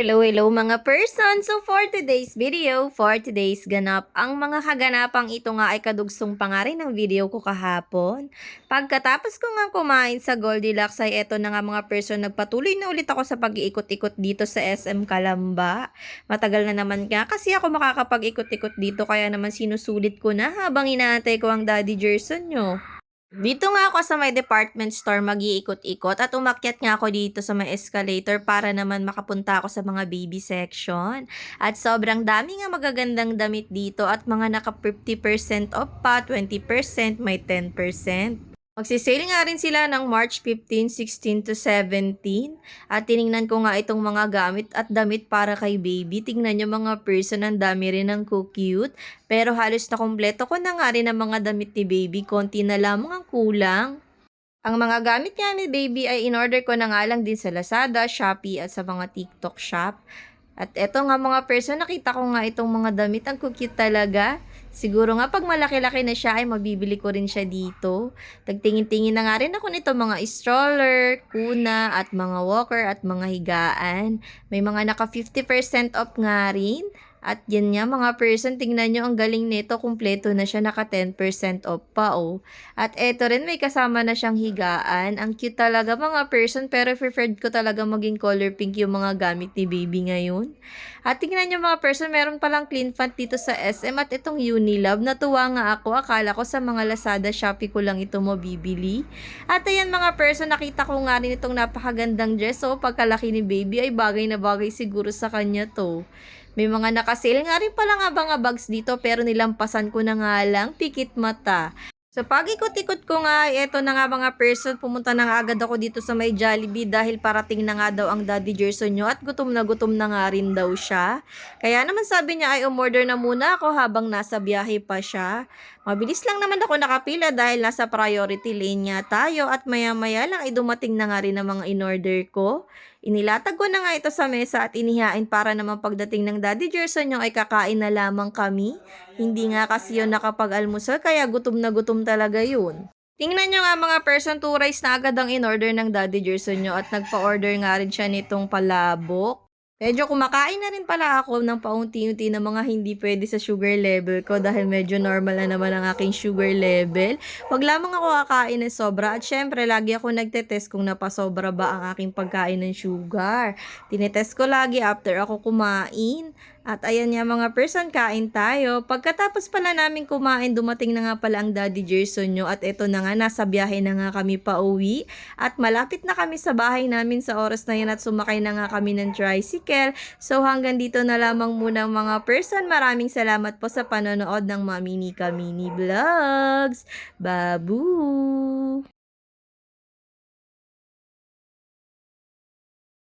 Hello, hello mga person! So for today's video, for today's ganap, ang mga kaganapang ito nga ay kadugsong pa nga rin ng video ko kahapon. Pagkatapos ko nga kumain sa Goldilocks ay eto na nga mga person, nagpatuloy na ulit ako sa pag-iikot-ikot dito sa SM Kalamba. Matagal na naman nga kasi ako makakapag-ikot-ikot dito kaya naman sinusulit ko na habang inaantay ko ang Daddy Jerson nyo. Dito nga ako sa may department store mag-iikot-ikot at umakyat nga ako dito sa may escalator para naman makapunta ako sa mga baby section. At sobrang dami nga magagandang damit dito at mga naka 50% off pa, 20%, may 10%. Magsisale nga rin sila ng March 15, 16 to 17. At tiningnan ko nga itong mga gamit at damit para kay baby. Tingnan nyo mga person, ang dami rin ng cute. Pero halos na kumpleto ko na nga rin ang mga damit ni baby. Konti na lamang ang kulang. Ang mga gamit niya ni baby ay in-order ko na nga lang din sa Lazada, Shopee at sa mga TikTok shop. At eto nga mga person, nakita ko nga itong mga damit. Ang cute talaga. Siguro nga pag malaki-laki na siya ay mabibili ko rin siya dito. Tagtingin-tingin na nga rin ako nito mga stroller, kuna at mga walker at mga higaan. May mga naka 50% off nga rin. At yan nga mga person, tingnan nyo ang galing nito, kumpleto na siya, naka 10% off pa oh. At eto rin, may kasama na siyang higaan. Ang cute talaga mga person, pero preferred ko talaga maging color pink yung mga gamit ni baby ngayon. At tingnan nyo mga person, meron palang clean font dito sa SM at itong Unilove. Natuwa nga ako, akala ko sa mga Lazada, Shopee ko lang ito mabibili. At ayan mga person, nakita ko nga rin itong napakagandang dress. So, pagkalaki ni baby ay bagay na bagay siguro sa kanya to. May mga nakasale nga rin palang abang-abags dito pero nilampasan ko na nga lang, pikit mata. So pag ikot-ikot ko nga, eto na nga mga person, pumunta na nga agad ako dito sa may Jollibee dahil parating na nga daw ang Daddy Jerson nyo at gutom na gutom na nga rin daw siya. Kaya naman sabi niya ay umorder na muna ako habang nasa biyahe pa siya. Mabilis lang naman ako nakapila dahil nasa priority lane nga tayo at maya-maya lang ay dumating na nga rin ang mga in-order ko. Inilatag ko na nga ito sa mesa at inihain para naman pagdating ng Daddy Jerson yung ay kakain na lamang kami. Hindi nga kasi yun nakapag-almusal kaya gutom na gutom talaga yun. Tingnan nyo nga mga person, two rice na agad ang in-order ng Daddy Jerson nyo at nagpa-order nga rin siya nitong palabok. Medyo kumakain na rin pala ako ng paunti-unti na mga hindi pwede sa sugar level ko dahil medyo normal na naman ang aking sugar level. Wag lamang ako kakain ng sobra at syempre lagi ako nagtetest kung napasobra ba ang aking pagkain ng sugar. Tinetest ko lagi after ako kumain. At ayan nga mga person, kain tayo. Pagkatapos pala namin kumain, dumating na nga pala ang Daddy Jerson nyo. At eto na nga, nasa biyahe na nga kami pa uwi. At malapit na kami sa bahay namin sa oras na yan at sumakay na nga kami ng tricycle. So hanggang dito na lamang muna mga person. Maraming salamat po sa panonood ng Mami Nika Mini Vlogs. Babu!